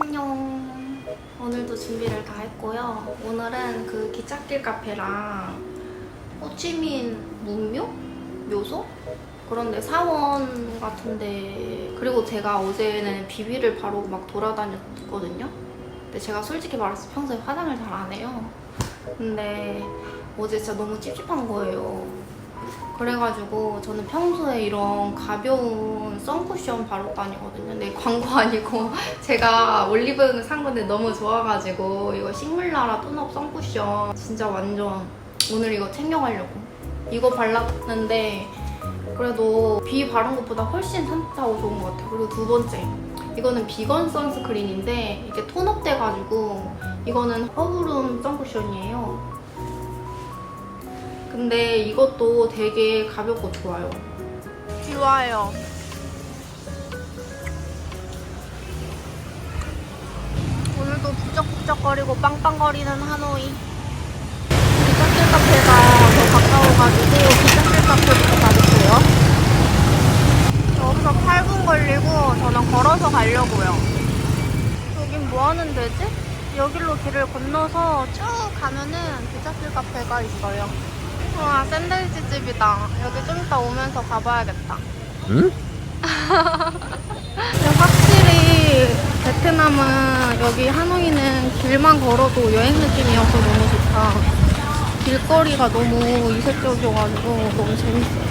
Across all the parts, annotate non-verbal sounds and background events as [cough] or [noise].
안녕. 오늘도 준비를 다 했고요. 오늘은 그 기찻길 카페랑 호치민 문묘? 묘소? 그런데 사원 같은데 그리고 제가 어제는 비비를 바로 막 돌아다녔거든요. 근데 제가 솔직히 말해서 평소에 화장을 잘 안 해요. 근데 어제 진짜 너무 찝찝한 거예요. 그래가지고 저는 평소에 이런 가벼운 선쿠션 바로 다니거든요. 근데 광고 아니고 [laughs] 제가 올리브영을 산 건데 너무 좋아가지고 이거 식물나라 톤업 선쿠션 진짜 완전 오늘 이거 챙겨가려고 이거 발랐는데 그래도 비 바른 것보다 훨씬 산뜻하고 좋은 것 같아요. 그리고 두 번째 이거는 비건 선스크린인데 이게 톤업 돼가지고 이거는 허브룸 선쿠션이에요. 근데 이것도 되게 가볍고 좋아요. 좋아요. 오늘도 북적북적거리고 빵빵거리는 하노이. 카페가 더 가까워가지고 카페부터 가볼게요. 여기서 8분 걸리고 저는 걸어서 가려고요. 여긴 뭐 하는 데지? 여기로 길을 건너서 쭉 가면은 기찻길 카페가 있어요. 와 샌드위치 집이다. 여기 좀 이따 오면서 가봐야겠다. 응? 확실히 베트남은 여기 하노이는 길만 걸어도 여행 느낌이어서 너무 좋다. 길거리가 너무 이색적이어가지고 너무 재밌어요.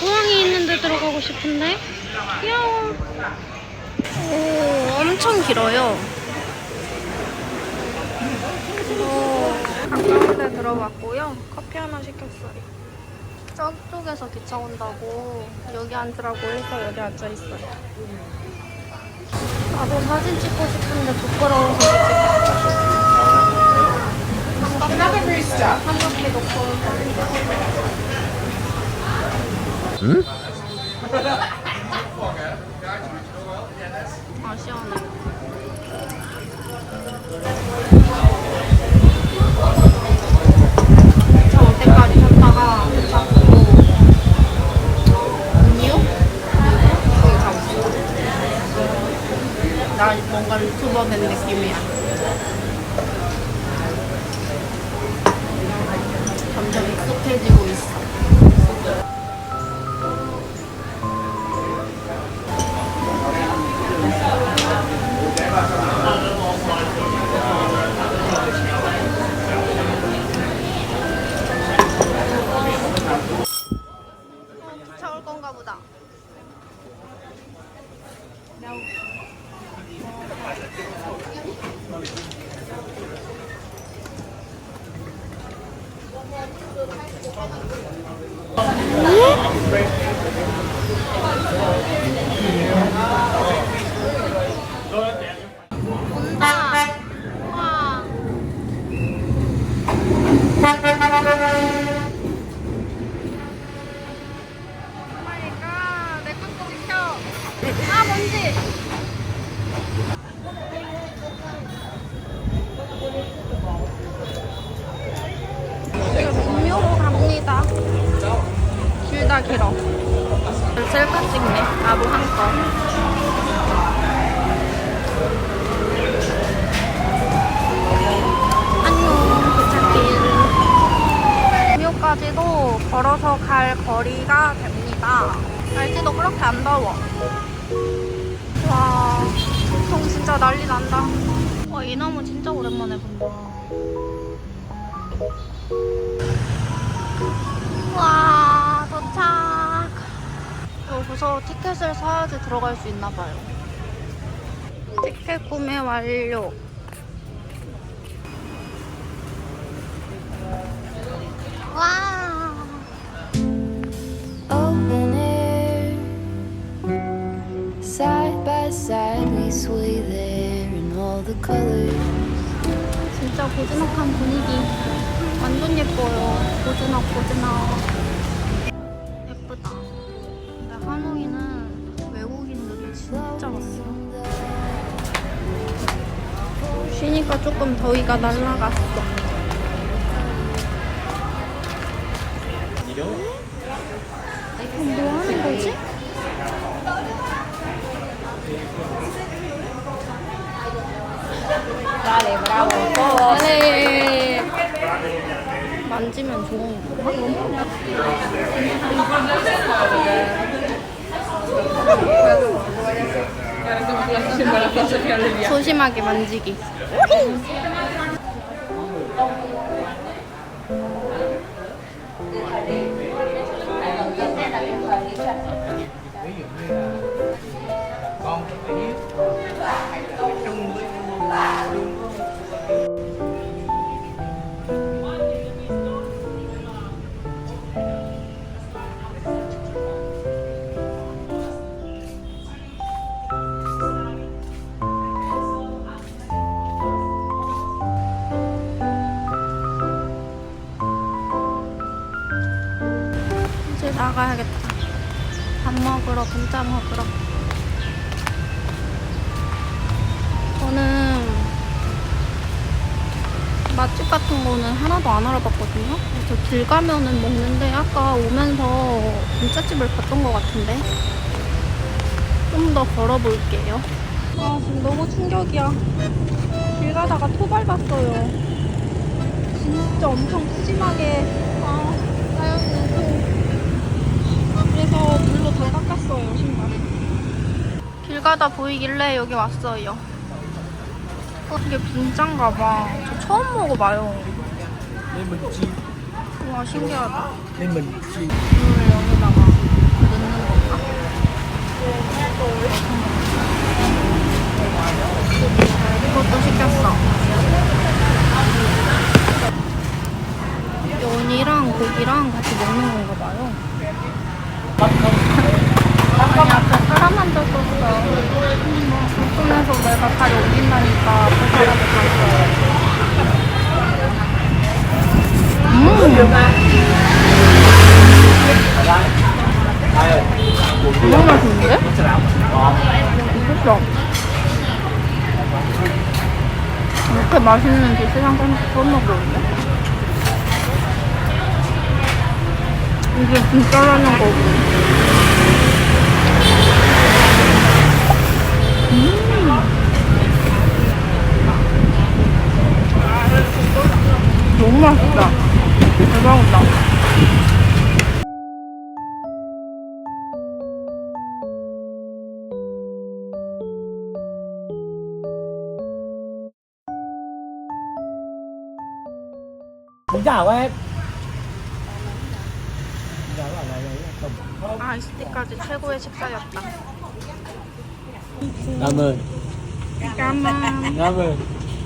고양이 있는데 들어가고 싶은데? 귀여워. 오, 엄청 길어요. 데 들어갔고요. 커피 하나 시켰어요. 저쪽에서 기차 온다고 여기 앉으라고 해서 여기 앉아있어요. 나도 사진 찍고 싶은데 부끄러워서 못 찍어. 한 바퀴 놓고 응? 아 시원해. 느낌이야. 점점 익숙해지고 있어. 어, 기차 올 건가 보다. 와. 빨리 가. 내 것도 지켜. 아, 뭔지. 음료로 갑니다. 길다 길어. 셀카 찍네. 나도 한 건. 안녕, 기찻길. 음료까지도 걸어서 갈 거리가 됩니다. 날씨도 그렇게 안 더워. 와, 교통 진짜 난리 난다. 와, 이 나무 진짜 오랜만에 본다. 와. 여기서 티켓을 사야지 들어갈 수 있나 봐요. 티켓 구매 완료. 와. open air. Side by side, we sway there in all the colors. 진짜 고즈넉한 분위기. 완전 예뻐요. 고즈넉 고즈넉. 쉬니까 조금 더위가 날라갔어. 뭐 하는 거지? 네. 만지면 좋은 건가? 조심하게 만지기. 나가야겠다. 밥 먹으러, 분짜 먹으러. 저는 맛집 같은 거는 하나도 안 알아봤거든요. 그래서 길 가면은 먹는데 아까 오면서 분짜집을 봤던 것 같은데 좀 더 걸어볼게요. 아 지금 너무 충격이야. 길 가다가 토 밟았어요. 진짜 엄청 푸짐하게 아, 쌓여있는 토. 그래서 물로 다 닦았어요 신발. 길 가다 보이길래 여기 왔어요. 어, 이게 분짜인가 봐. 저 처음 먹어봐요. 레몬지 우와 신기하다. 레몬지 물을 여기다가 넣는 건가? 이것도 시켰어. 연이랑 고기랑 같이 먹는 건가 봐요. 아니 앞에 사람 앉았었어. 불편해서 내가 다리 옮긴다니까 앞에 사람을 봤어요. 너무 맛있는데? 진짜. 이렇게 맛있는 게 세상 처음 먹어보는데? 이게 진짜라는 거고. 음. 너무 맛있다. 대박이다. Này đấy không 아이스티까지 최고의 식사였다. Ơn 까만, ơn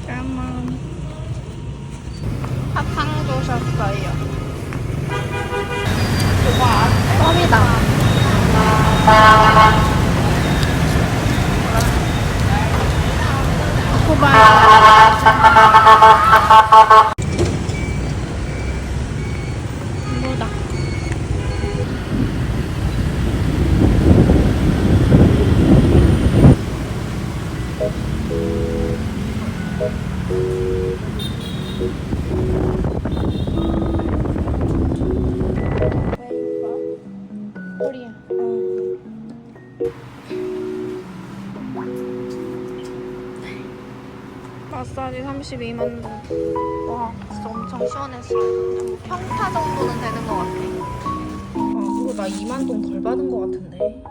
까만. 사탕 주셨어요. 껌이다. 호박. 마사지 32만 동. 와, 진짜 엄청 시원했어요. 뭐 평타 정도는 되는 것 같아. 아, 그거 나 2만 동 덜 받은 것 같은데.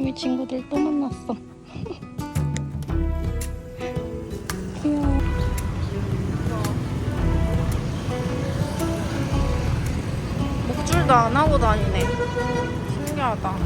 쭈꾸미 친구들 또 만났어. 목줄도 안 하고 다니네. 신기하다.